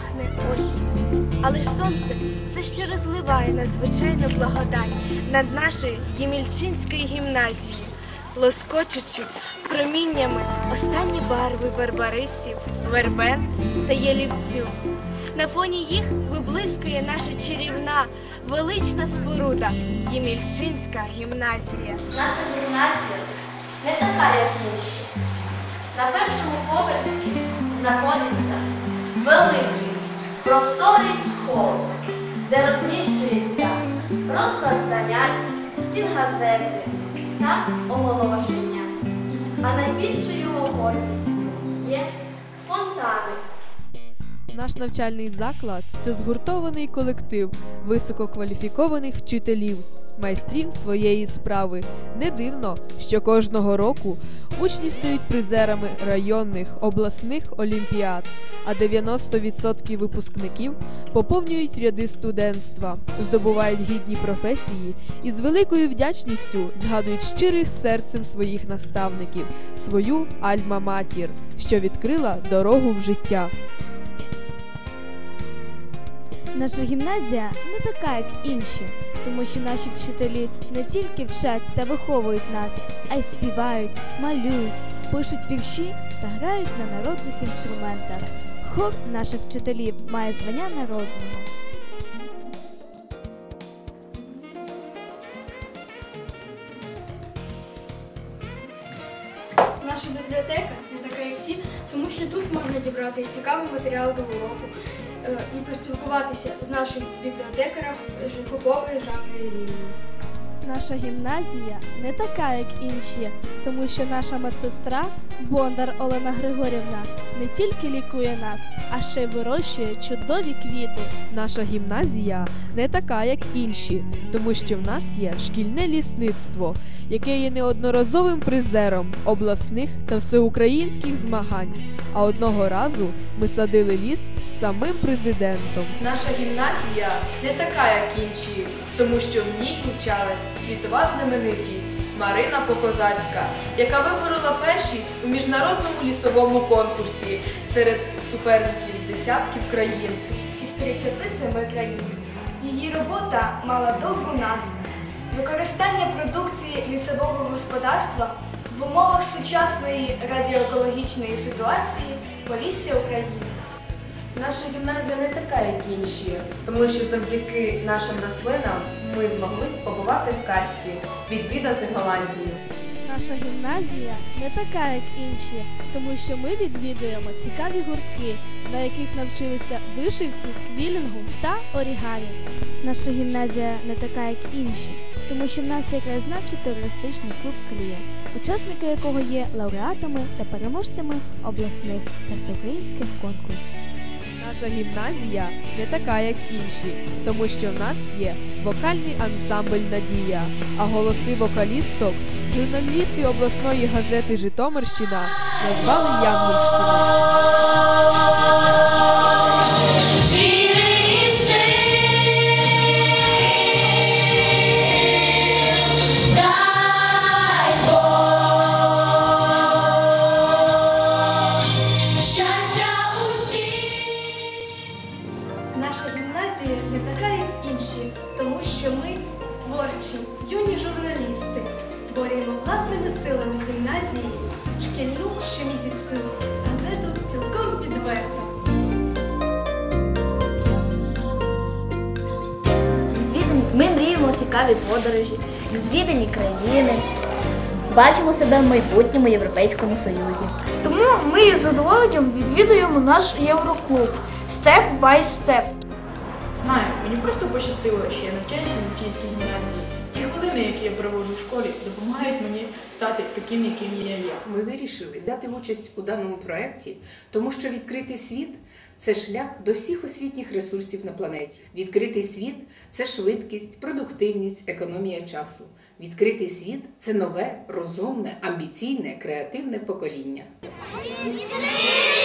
пахне осінь. Але сонце все ще розливає надзвичайну благодать над нашою Ємільчинською гімназією, лоскочучи проміннями останні барви барбарисів, вербен та ялівцю. На фоні їх виблискує наша чарівна, велична споруда Ємільчинська гімназія. Наша гімназія не така, як інші. На першому поверсі знаходиться великий просторий хол, де розміщується розклад занять, стін газети та оголошення. А найбільшою його гордістю є фонтани. Наш навчальний заклад це згуртований колектив висококваліфікованих вчителів, майстрів своєї справи. Не дивно, що кожного року учні стають призерами районних обласних олімпіад, а 90% випускників поповнюють ряди студентства, здобувають гідні професії і з великою вдячністю згадують щирих серцем своїх наставників, свою альма-матір, що відкрила дорогу в життя. Наша гімназія не така, як інші, тому що наші вчителі не тільки вчать та виховують нас, а й співають, малюють, пишуть вірші та грають на народних інструментах. Хор наших вчителів має звання народного. Наша бібліотека не така, як всі, тому що тут можна дібрати цікавий матеріал до уроку і поспілкуватися з нашим бібліотекарем Поповою Жанною Лівною. Наша гімназія не така, як інші, тому що наша медсестра Бондар Олена Григорівна не тільки лікує нас, а ще й вирощує чудові квіти. Наша гімназія не така, як інші, тому що в нас є шкільне лісництво, яке є неодноразовим призером обласних та всеукраїнських змагань. А одного разу ми садили ліс самим президентом. Наша гімназія не така, як інші, тому що в ній вивчалась світова знаменитість Марина Покозацька, яка виборола першість у міжнародному лісовому конкурсі серед суперників десятків країн. із 37 країн. Її робота мала довгу назву використання продукції лісового господарства в умовах сучасної радіоекологічної ситуації Полісся України. Наша гімназія не така, як інші, тому що завдяки нашим рослинам ми змогли побувати в касті, відвідати Голландію. Наша гімназія не така, як інші, тому що ми відвідуємо цікаві гуртки, на яких навчилися вишивці, квілінгу та орігамі. Наша гімназія не така, як інші, тому що в нас є краєзнавчий терористичний клуб Клія, учасники якого є лауреатами та переможцями обласних та всеукраїнських конкурсів. Наша гімназія не така, як інші, тому що в нас є вокальний ансамбль Надія, а голоси вокалісток журналісти обласної газети Житомирщина назвали янгольськими. Не така, як інші, тому що ми творчі, юні журналісти, створюємо власними силами гімназії шкільну щомісячну газету цілком відверто. Ми мріємо цікаві подорожі, звідані країни. Бачимо себе в майбутньому Європейському Союзі. Тому ми з задоволенням відвідуємо наш євроклуб Степ бай степ. Знаю, мені просто пощастило, що я навчаюся в Мічинській гімназії. Ті хвилини, які я проводжу в школі, допомагають мені стати таким, яким я є. Ми вирішили взяти участь у даному проєкті, тому що відкритий світ це шлях до всіх освітніх ресурсів на планеті. Відкритий світ це швидкість, продуктивність, економія часу. Відкритий світ це нове, розумне, амбіційне, креативне покоління. Відкритий